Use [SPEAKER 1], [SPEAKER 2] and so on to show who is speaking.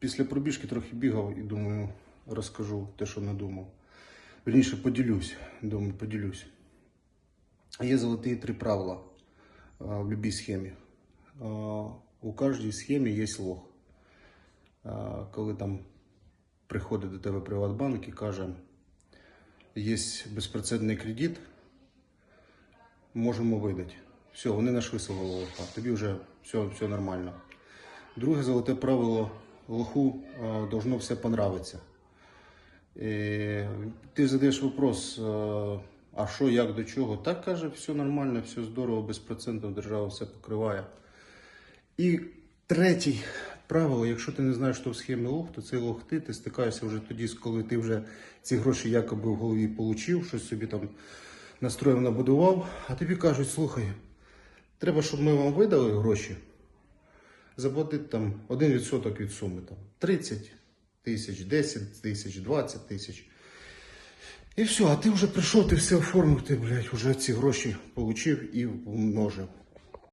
[SPEAKER 1] Після пробіжки трохи бігав і думаю, розкажу те, що надумав. Вірніше, поділюсь. Думаю, поділюсь. Є золоті три правила в будь-якій схемі. У кожній схемі є лох. Коли там приходить до тебе Приватбанк і каже, є безпрецедентний кредит, можемо видати. Все, вони знайшли свого лоха. Тобі вже все, все нормально. Друге золоте правило лоху е, должно все понравиться. І ти задаєш вопрос, е, а що, як, до чого? Так каже, все нормально, все здорово, безпроцентно держава все покриває. І третє правило, якщо ти не знаєш, що в схемі лох, то цей лох ти, ти стикаєшся вже тоді, коли ти вже ці гроші якоби в голові отримав, щось собі там настроїв, набудував, а тобі кажуть, слухай, треба, щоб ми вам видали гроші, заплатити там 1% від суми, там 30 тисяч, 10 тисяч, 20 тисяч. І все, а ти вже прийшов, ти все оформив, ти, блядь, вже ці гроші отримав і умножив.